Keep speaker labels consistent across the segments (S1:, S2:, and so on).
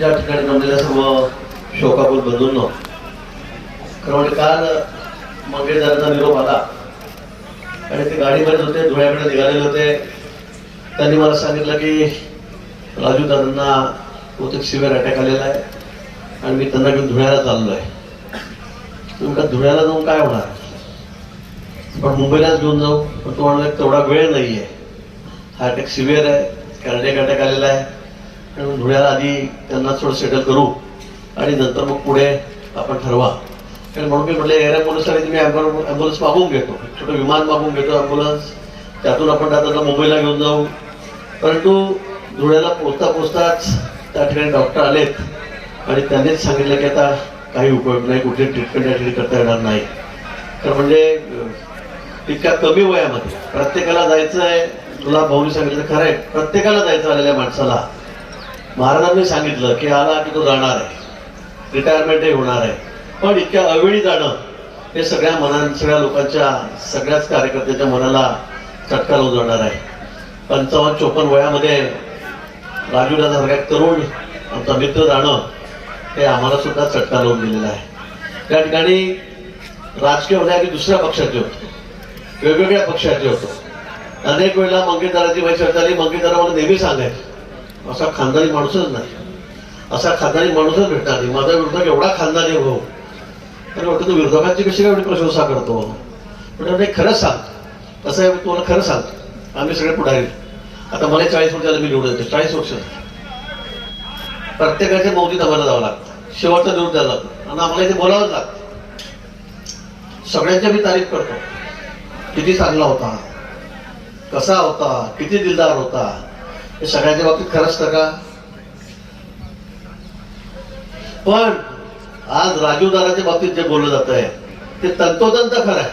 S1: या ठिकाणी जमलेल्या सर्व शोकाकुल बंधूंनो खरं म्हणजे काल मंगेशदारांचा निरोप आला. आणि ते गाडीमध्ये होते धुळ्याकडे निघालेले होते. त्यांनी मला सांगितलं की राजू दादांना बहुतेक सिव्हिअर अटॅक आलेला आहे. आणि मी त्यांना घेऊन धुळ्याला चाललो आहे तुमका धुळ्याला जाऊन काय होणार? पण मुंबईलाच घेऊन जाऊ. पण तो म्हणाला तेवढा वेळ नाही आहे हा अटॅक सिव्हिअर आहे. कार्डियक अटॅक आलेला आहे. आणि धुळ्याला आधी त्यांना थोडं सेटल करू आणि नंतर मग पुढे आपण ठरवा. कारण म्हणून मी म्हटलं एअर ॲम्ब्युलन्ससाठी तुम्ही ॲम्ब्युलन्स मागवून घेतो. छोटं विमान मागवून घेतो ॲम्ब्युलन्स. त्यातून आपण दादांना मुंबईला घेऊन जाऊ. परंतु धुळ्याला पोचता पोचताच त्या ठिकाणी डॉक्टर आलेत आणि त्यांनीच सांगितलं की आता काही उपयोग नाही कुठली ट्रीटमेंट या ठिकाणी करता येणार नाही. तर म्हणजे इतक्या कमी वयामध्ये प्रत्येकाला जायचं आहे तुला भाऊनी सांगितलं खरं आहे प्रत्येकाला जायचं आलेल्या माणसाला. महाराजांनी सांगितलं की आला की तो जाणार आहे. रिटायरमेंटही होणार आहे. पण इतक्या अवेळी जाणं हे सगळ्या मना सगळ्या लोकांच्या सगळ्याच कार्यकर्त्याच्या मनाला चटका लावून जाणार आहे. पंचावन्न चोपन्न वयामध्ये राजूला सारख्या तरुण आमचा मित्र जाणं हे आम्हाला सुद्धा चटका लावून दिलेला आहे. त्या ठिकाणी राजकीय होते आम्ही दुसऱ्या पक्षाचे होतो. वेगवेगळ्या पक्षाचे होतो. अनेक वेळेला मंगेशदाराची वय चर्चा झाली. मंगेशदारा मला नेहमी सांगायचं असा खानदानी माणूसच नाही. असा खानदानी माणूसच भेटणार नाही. माझा विरोधक एवढा खानदानी हो तर वाटतं तू विरोधकांची कशी काय एवढी प्रशंसा करतो? म्हणजे नाही खरंच सांग. कसं आहे तुम्हाला खरं सांग. आम्ही सगळे पुढारी आता मला चाळीस वर्षाला मी निवडून येते चाळीस वर्ष. प्रत्येकाच्या मौतीत आम्हाला जावं लागतं. शेवटचा निवड द्यावं लागतं. आणि आम्हाला इथे बोलावंच लागतं. सगळ्यांच्या मी तारीफ करतो. किती चांगला होता. कसा होता. किती दिलदार होता. हे सगळ्यांच्या बाबतीत खरं असतं का? पण आज राजूदाराच्या बाबतीत जे बोललं जात आहे ते तंतोतंत खरं आहे.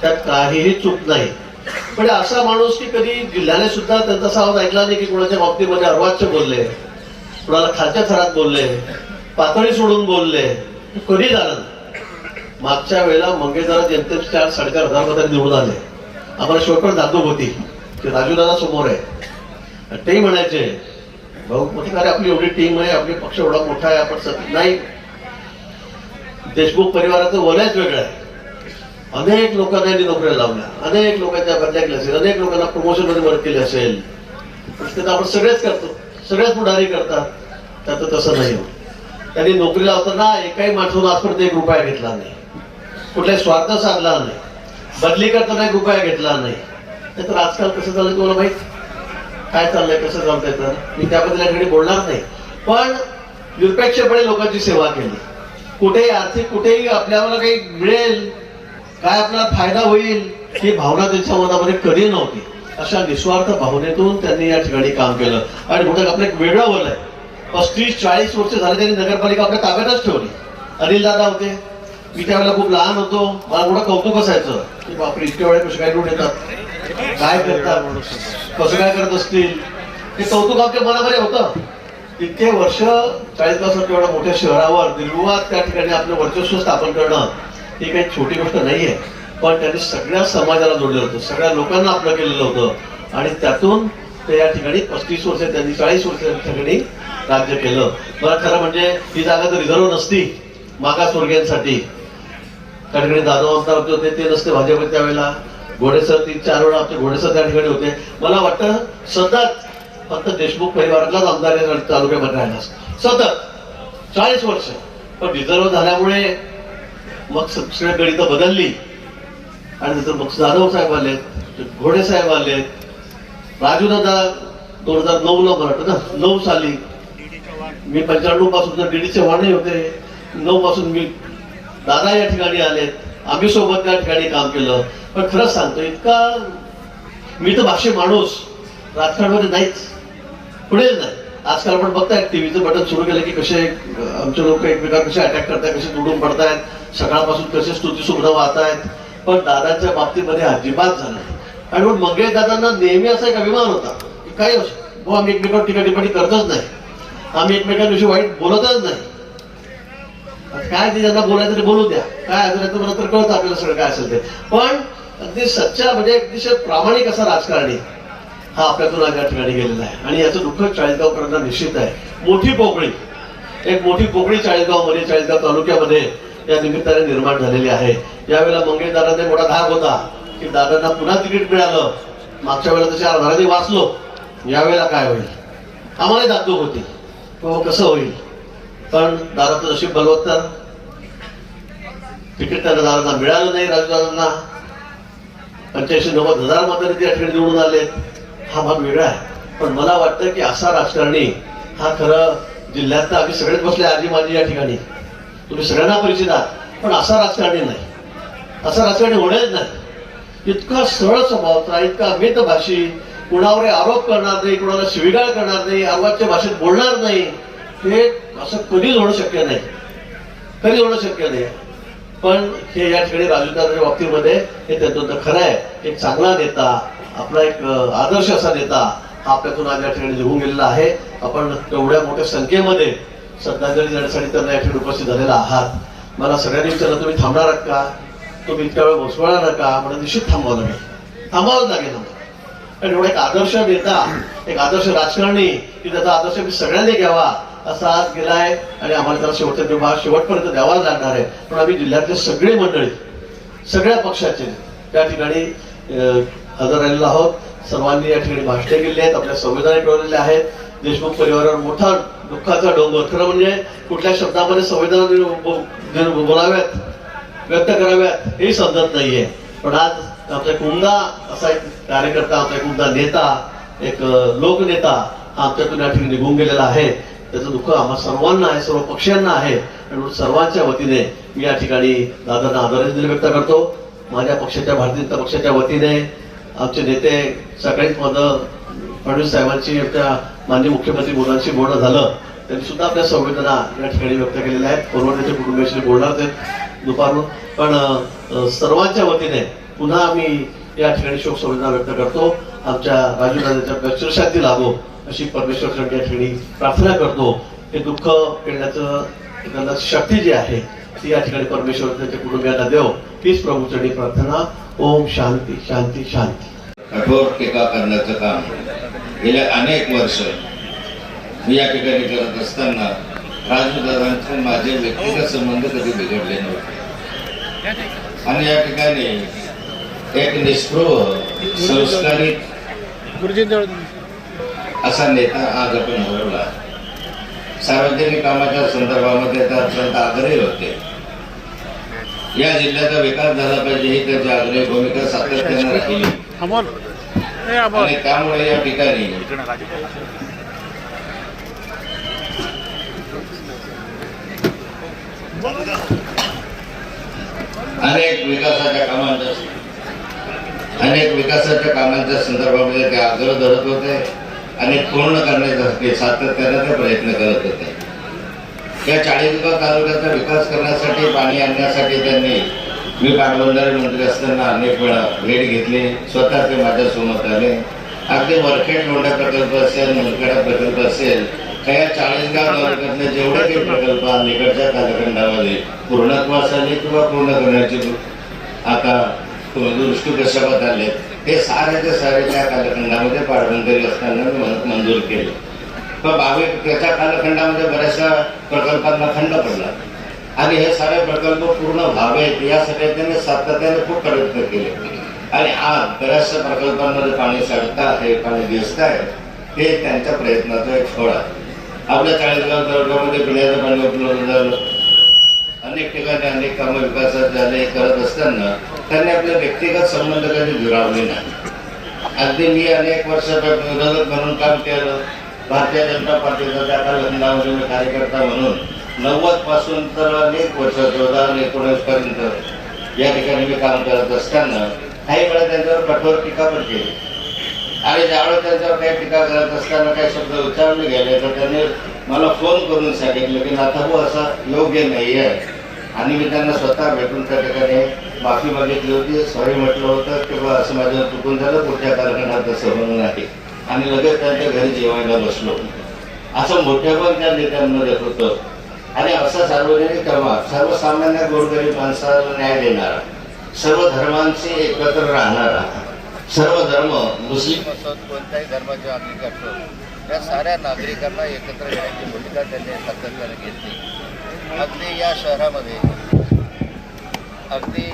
S1: त्यात काहीही चूक नाही. पण असा माणूस की कधी जिल्ह्याने सुद्धा त्यांचा असा आवाज ऐकला नाही की कोणाच्या बाबतीमध्ये अर्वाच्य बोलले कुणाला खालच्या थरात बोलले पातळी सोडून बोलले कधी झालं मागच्या वेळेला मंगेशदारा जनतेत चार साडेचार हजार मतांनी निवडून आले. आम्हाला शेवटपर्यंत दादू होती. की राजूदादा समोर आहे. ते तेही म्हणायचे भाऊ मोठी अरे आपली एवढी टीम आहे आपली पक्ष एवढा मोठा आहे आपण सत नाही. देशमुख परिवाराचं वलयच वेगळं आहे. अनेक लोकांना यांनी नोकऱ्या लावल्या अनेक लोकांच्या बदल्या केल्या असेल अनेक लोकांना प्रमोशनमध्ये मदत केली असेल. पण तर आपण सगळेच करतो सगळेच पुढारी करतात. त्यात तसं नाही होत. त्यांनी नोकरी लावताना एकाही माणसानं आजपर्यंत एक रुपया घेतला नाही. कुठलाही स्वार्थ साधला नाही. बदली करताना एक रुपया घेतला नाही. तर आजकाल कसं झालं तुम्हाला माहिती? काय चाललंय कसं चालतंय तर? मी त्याबद्दल या ठिकाणी बोलणार नाही. पण निरपेक्षपणे लोकांची सेवा केली. कुठेही आर्थिक कुठेही आपल्याला काही मिळेल काय आपला फायदा होईल ही भावना त्यांच्या मनामध्ये कधी नव्हती. अशा निस्वार्थ भावनेतून त्यांनी या ठिकाणी काम केलं. आणि म्हणून आपलं एक वेगळं वल आहे पस्तीस चाळीस वर्ष झाले त्यांनी नगरपालिका आपल्या ताब्यातच ठेवली. अनिल दादा होते. मी त्यावेळेला खूप लहान होतो. मला मोठं कौतुक असायचं की बापरे इतक्या वेळेला कसे काय निवडून येतात? काय करतात? म्हणून कसं काय करत असतील. हे कौतुक आपल्या मनामध्ये होतं. इतके वर्ष चाळीस पाच वर्ष एवढ्या मोठ्या शहरावर निर्विवाद त्या ठिकाणी आपलं वर्चस्व स्थापन करणं ही काही छोटी गोष्ट नाहीये. पण त्यांनी सगळ्या समाजाला जोडलेलं होतं. सगळ्या लोकांना आपलं केलेलं होतं. आणि त्यातून ते या ठिकाणी पस्तीस वर्ष त्यांनी चाळीस वर्ष त्या ठिकाणी राज्य केलं. मला खरं म्हणजे ही जागा तर रिझर्व नसती मागासवर्गीयांसाठी त्या ठिकाणी दादा आमदार होते होते ते नसते भाजप त्यावेळेला. घोडेसर तीन चार वेळा आमचे घोडेसर त्या ठिकाणी होते. मला वाटतं सतत फक्त देशमुख परिवारातलाच आमदार तालुक्यामध्ये राहिला सतत चाळीस वर्ष. पण रिझर्व झाल्यामुळे मग सगळी गणित बदलली. आणि नंतर मग जाधव साहेब आले घोडे साहेब आले. राजू दादा दोन हजार नऊ ला मराठ ना नऊ साली. मी पंच्याण्णवपासून डीडी चव्हाणही होते. नऊ पासून मी दादा या ठिकाणी आलेत. आम्ही सोबत त्या ठिकाणी काम केलं. पण खरंच सांगतो इतका मी तर भाषी माणूस राजकारणामध्ये नाहीच. पुढेच नाही. आजकाल आपण बघताय टीव्हीचं बटन सुरू केलं की कसे आमचे लोक एकमेकांना कसे अटॅक करतायत कसे तुडून पडतायत सकाळपासून कसे स्तुती सुग्ध वाहतायत. पण दादाच्या बाबतीमध्ये अजिबात झालं आणि मग मंगेश दादांना नेहमी असा एक अभिमान होता की काही असो. आम्ही एकमेकांवर टीका टिप्पणी करतच नाही. आम्ही एकमेकांविषयी वाईट बोलतच नाही. काय ते ज्यांना बोलायचं ते बोलू द्या. काय असेल तुम्हाला मला तर कळतं आपल्याला सगळं काय असेल ते. पण अगदी सच्चा म्हणजे अतिशय प्रामाणिक असा राजकारणी हा आपल्यातून आज या ठिकाणी गेलेला आहे. आणि याचं दुःख चाळीसगावकरांना निश्चित आहे. मोठी पोकळी. एक मोठी पोकळी चाळीसगावमध्ये म्हणजे चाळीसगाव तालुक्यामध्ये या निमित्ताने निर्माण झालेली आहे. यावेळेला मंगेशदारांचा मोठा धाक होता की दादांना पुन्हा तिकीट मिळालं. मागच्या वेळेला तसे आधाराने वाचलो. यावेळेला काय होईल? आम्हाला दाखव होती. हो, कसं होईल? पण दादाचं नशीब बलवत्तर तिकीट त्यांना दादांना मिळालं नाही राजदादांना. पंच्याऐंशी नव्वद हजार मतांनी त्या ठिकाणी निवडून आले. हा भाग वेगळा आहे. पण मला वाटतं की असा राजकारणी हा खरं जिल्ह्यातला आम्ही सगळेच बसले आजी माझी या ठिकाणी. तुम्ही सगळ्यांना परिचित आहात. पण असा राजकारणी नाही. असा राजकारणी होणार नाही. इतका सरळ स्वभावचा इतका मितभाषी कुणावर आरोप करणार नाही कुणाला शिविगाळ करणार नाही अर्वाच्या भाषेत बोलणार नाही. हे असं कधीच होणं शक्य नाही. कधी होणं शक्य नाही. पण हे या ठिकाणी राजकारणाच्या बाबतीमध्ये हे त्यातून खरं आहे. एक चांगला नेता आपला एक आदर्श असा नेता हा आपल्यातून आज या ठिकाणी निघून गेलेला आहे. आपण एवढ्या मोठ्या संख्येमध्ये श्रद्धांजली देण्यासाठी त्यांना या ठिकाणी उपस्थित झालेला आहात. मला सगळ्यांनी विचारलं तुम्ही थांबणार आहात का? तुम्ही इतक्या वेळ घोसवणार नका म्हणून निश्चित थांबवलं मी थांबावंच लागेल आम्हाला. कारण एवढा एक आदर्श नेता एक आदर्श राजकारणी की त्याचा आदर्श मी सगळ्यांनी घ्यावा असा आज गेलाय आणि आम्हाला त्याला शेवटचा विभाग शेवटपर्यंत द्यावाच लागणार आहे. पण आम्ही जिल्ह्यातले सगळे मंडळी सगळ्या पक्षाचे त्या ठिकाणी हजर राहिलेलो आहोत. सर्वांनी या ठिकाणी भाषणे केली आहेत आपल्या संविधाने ठेवलेले आहेत. देशमुख परिवारावर मोठा दुःखाचा डोंगर खरं म्हणजे कुठल्या शब्दामध्ये संविधानाने बोलाव्यात व्यक्त कराव्यात हे समजत नाहीये. पण आज आमचा एक असा एक कार्यकर्ता आमचा एक नेता एक लोकनेता हा आमच्यातून या ठिकाणी निघून गेलेला आहे. त्याचं दुःख आम्हा सर्वांना आहे सर्व पक्षांना आहे. आणि म्हणून सर्वांच्या वतीने मी या ठिकाणी दादांना आदरांजली व्यक्त करतो. माझ्या पक्षाच्या भारतीय जनता पक्षाच्या वतीने आमचे नेते सकाळीच माझं फडणवीस साहेबांची आमच्या माननीय मुख्यमंत्री मोदींशी बोलणं झालं त्यांनी सुद्धा आपल्या संवेदना या ठिकाणी व्यक्त केलेल्या आहेत. परवडण्याच्या कुटुंबियांशी बोलणार ते दुपारून. पण सर्वांच्या वतीने पुन्हा आम्ही या ठिकाणी शोक संवेदना व्यक्त करतो. आमच्या राजू दादाच्या चिरशांती लाभो अशी परमेश्वर या ठिकाणी प्रार्थना करतो. हे दुःख केल्याचं त्यांना शक्ती जी आहे ती या ठिकाणी परमेश्वर त्यांच्या कुटुंबियांना देव. हीच प्रभूचरणी प्रार्थना. ओम शांती शांती शांती.
S2: कठोर टीका करण्याचं काम. गेल्या अनेक वर्ष मी या ठिकाणी करत असताना राजदादांचे माझे व्यक्तिगत संबंध कधी बिघडले नव्हते. आणि या ठिकाणी एक निस्पृह संस्कारित असा नेता आज आपण घडवला सार्वजनिक कामाच्या संदर्भामध्ये ते अत्यंत आग्रही होते. या जिल्ह्याचा विकास झाला पाहिजे ही त्याची आग्रही भूमिका सातत्याने राहिली. आणि त्यामुळे या ठिकाणी अनेक विकासाच्या कामांच्या अनेक विकासाच्या कामांच्या संदर्भामध्ये ते आग्रह धरत होते. आणि पूर्ण करण्यासाठी सातत्याने प्रयत्न करत होते. या चाळीसगाव तालुक्याचा विकास करण्यासाठी पाणी आणण्यासाठी त्यांनी मी पाटबंधारे मंत्री असताना अनेक वेळा भेट घेतली. स्वतः ते माझ्यासोबत आले. अगदी वरखेड लोंढा प्रकल्प असेल मुलखेडा प्रकल्प असेल त्या चाळीसगाव तालुक्यातले जेवढे काही प्रकल्प अलीकडच्या कालखंडामध्ये पूर्णत्वास आले किंवा पूर्ण करण्याची आता दृष्टी कशाबात आले? ते साऱ्याच्या सारे त्या कालखंडामध्ये पाटबंधारी असताना मी मंजूर केले. पण बाबी त्याच्या कालखंडामध्ये बऱ्याचशा प्रकल्पांना खंड पडला. आणि हे सारे प्रकल्प पूर्ण व्हावेत यासाठी त्यांनी सातत्याने खूप प्रयत्न केले. आणि आज बऱ्याचशा प्रकल्पांमध्ये पाणी साठतं आहे पाणी दिसत आहे हे त्यांच्या प्रयत्नाचं एक फळ आहे. आपल्या चाळीसगाव तालुक्यामध्ये पिण्याचं पाणी उपलब्ध झालं. अनेक ठिकाणी अनेक कामं विकासात झाले करत असताना त्यांनी आपले व्यक्तिगत संबंध कधी दुरावले नाही. अगदी मी अनेक वर्ष विरोधक म्हणून काम केलं. भारतीय जनता पार्टीचा त्या कालखंडामध्ये कार्यकर्ता म्हणून. नव्वदपासून तर अनेक वर्ष दोन हजार एकोणीस पर्यंत या ठिकाणी मी काम करत असताना काही वेळा त्यांच्यावर कठोर टीका पण केली. आणि ज्यावेळेस त्यांच्यावर काही टीका करत असताना काही शब्द उच्चारले गेले तर त्यांनी मला फोन करून सांगितलं की नाथाबू असा योग्य नाही आहे आणि मी त्यांना स्वतः भेटून त्या ठिकाणी माफी मागितली होती. सॉरी म्हटलं होतं की बा असं माझ्या चुकून झालं पुढच्या कालखंडात तसं म्हणून आहे आणि लगेच त्यांच्या घरी जेवायला बसलो. असं मोठ्या पण त्या नेत्यांमध्ये होतं. आणि असा सार्वजनिक क्रमांक सर्वसामान्य गोरगरीब माणसाला न्याय देणारा सर्व धर्मांशी एकत्र राहणारा सर्व धर्म मुस्लिम असोत कोणत्याही धर्माचे नागरिक करतो. या साऱ्या नागरिकांना एकत्र येण्याची भूमिका त्यांनी सातत्याने घेतली. अगदी या शहरामध्ये. अगदी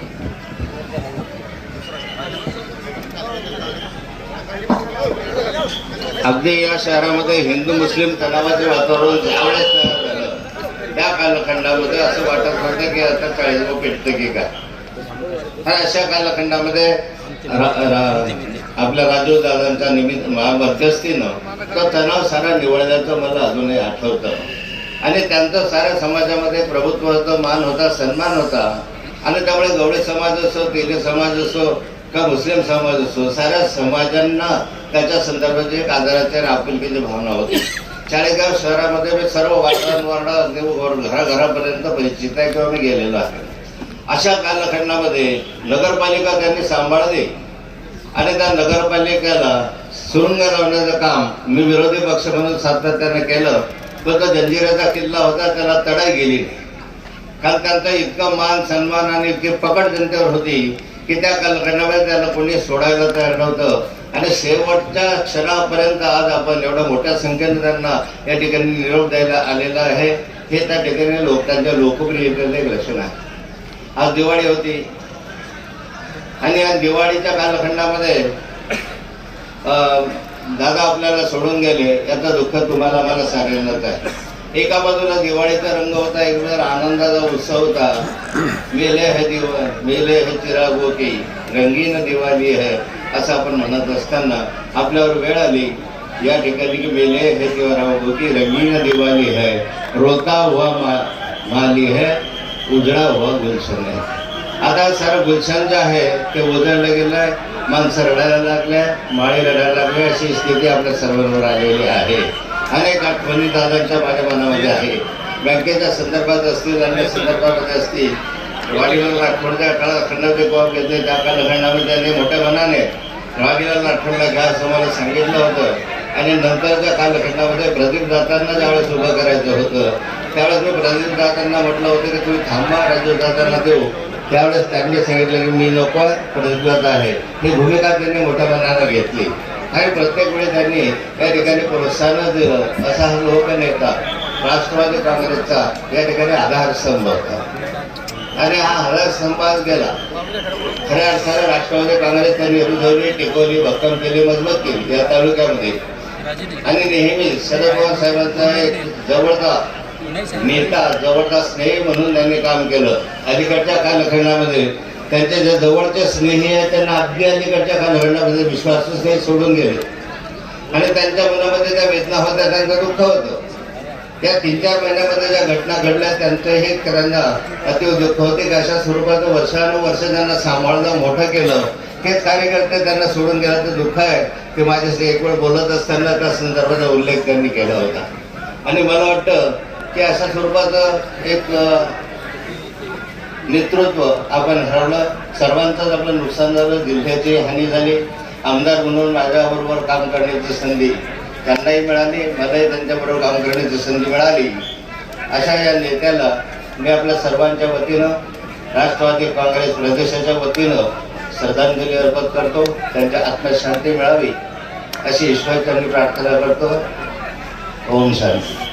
S2: अगदी या शहरामध्ये हिंदू मुस्लिम तणावाचे वातावरण ज्यावेळेस तयार झालं त्या कालखंडामध्ये असं वाटत होतं की आता चाळीसगाव पेटतं की काय. आणि अशा कालखंडामध्ये आपल्या राजू दादांच्या निमित्त मा- मध्यस्थीनं तो तणाव सारा निवडल्याचं मला अजूनही आठवतं. आणि त्यांचं साऱ्या समाजामध्ये प्रभुत्व होतं मान होता सन्मान होता. आणि त्यामुळे गवळी समाज असो तेले समाज असो का मुस्लिम समाज असो साऱ्या समाजांना त्याच्या संदर्भाचे एक आदराची आणि आपुलकीची भावना होती. चाळीसगाव शहरामध्ये मी सर्व वातावरण अगदी घराघरापर्यंत परिचित आहे किंवा मी गेलेलो आहे. अशा कालखंडामध्ये नगरपालिका त्यांनी सांभाळली. आणि त्या नगरपालिकेला सुरुंग लावण्याचं काम मी विरोधी पक्ष म्हणून सातत्याने केलं. पण तो जंजिराचा किल्ला होता त्याला तडा गेली नाही. कारण त्यांचा इतका मान सन्मान आणि इतकी पकड जनतेवर होती की त्या कालखंडामध्ये त्याला कोणी सोडायला तयार नव्हतं. आणि शेवटच्या क्षणापर्यंत आज आपण एवढ्या मोठ्या संख्येने त्यांना या ठिकाणी निरोप द्यायला आलेला आहे. हे त्या ठिकाणी लोक त्यांच्या लोकप्रियतेचं एक लक्षण आहे. आज दिवाळी होती. आणि या दिवाळीच्या कालखंडामध्ये दादा आपल्याला सोडून गेले याचं दुःख तुम्हाला मला सगळ्यांनाच आहे. एका बाजूला दिवाळीचा रंग होता एक आनंदाचा उत्सव होता. मेले हे दिवा मेले हे चिराग की रंगीन दिवाळी है असं आपण म्हणत असताना आपल्यावर वेळ आली. या ठिकाणी की मेले है दिवारागो की रंगीन दिवाळी है रोता हुआ मा, माली है उजळा हुआ गुलशन है. आता सारं गुलशन जे आहे ते उजळलं गेलंय. माणसं रडायला लागल्या माळी रडायला लागले अशी स्थिती आपल्या सर्वांवर आलेली आहे. अनेक आठवणी दादांच्या माझ्या मनामध्ये आहे. बँकेच्या संदर्भात असतील अन्य संदर्भामध्ये असतील वाडीवर आठवडच्या काळात खंडाचे कोप घेतले त्या कालखंडामध्ये त्यांनी मोठ्या मनाने वाडीवर आठवडला घ्या असं मला सांगितलं होतं. आणि नंतरच्या कालखंडामध्ये प्रदीप दातांना ज्यावेळेस उभं करायचं होतं त्यावेळेस मी प्रदीप दातांना म्हटलं होतं की तुम्ही थांबा राजू दातांना देऊ. त्यावेळेस त्यांनी सांगितलं की मी नको प्रदीप आहे. ही भूमिका त्यांनी मोठ्या मनानं घेतली. आणि प्रत्येक वेळी त्यांनी या ठिकाणी प्रोत्साहन दिलं. असा हा लोकनेता राष्ट्रवादी काँग्रेसचा या ठिकाणी आधारस्तंभ होता. आणि हा आधारस्तंभात गेला. खऱ्या अर्थानं राष्ट्रवादी काँग्रेस त्यांनी रुजवली टिकवली भक्कम केली मजबूत केली या तालुक्यामध्ये. आणि नेहमी शरद पवार साहेबांचा एक जवळचा नेता जवळचा स्नेही म्हणून त्यांनी काम केलं. अलीकडच्या कालखंडामध्ये त्यांचे जे जवळचे स्नेही आहेत त्यांना अगदी अलीकडच्या कालखंडामध्ये विश्वासू स्नेही सोडून गेले. आणि त्यांच्या मनामध्ये ज्या वेदना होत्या त्यांचं दुःख होतं. त्या तीन चार महिन्यामध्ये ज्या घटना घडल्या त्यांचंही त्यांना अतिव दुःख होते की अशा स्वरूपाचं वर्षानुवर्ष त्यांना सांभाळलं मोठं केलं. हेच कार्यकर्ते त्यांना सोडून गेल्याचं दुःख आहे ते माझ्याशी एक वेळ बोलत असताना त्या संदर्भाचा उल्लेख त्यांनी केला होता. आणि मला वाटतं की अशा स्वरूपाचं एक नेतृत्व आपण हरवलं सर्वांचंच आपलं नुकसान झालं जिल्ह्याची हानी झाली. आमदार म्हणून माझ्याबरोबर काम करण्याची संधी त्यांनाही मिळाली. मलाही त्यांच्याबरोबर काम करण्याची संधी मिळाली. अशा या नेत्याला मी आपल्या सर्वांच्या वतीनं राष्ट्रवादी काँग्रेस प्रदेशाच्या वतीनं श्रद्धांजली अर्पण करतो. त्यांच्या आत्मशांती मिळावी अशी ईश्वरचरणी प्रार्थना करतो. ओम शांती.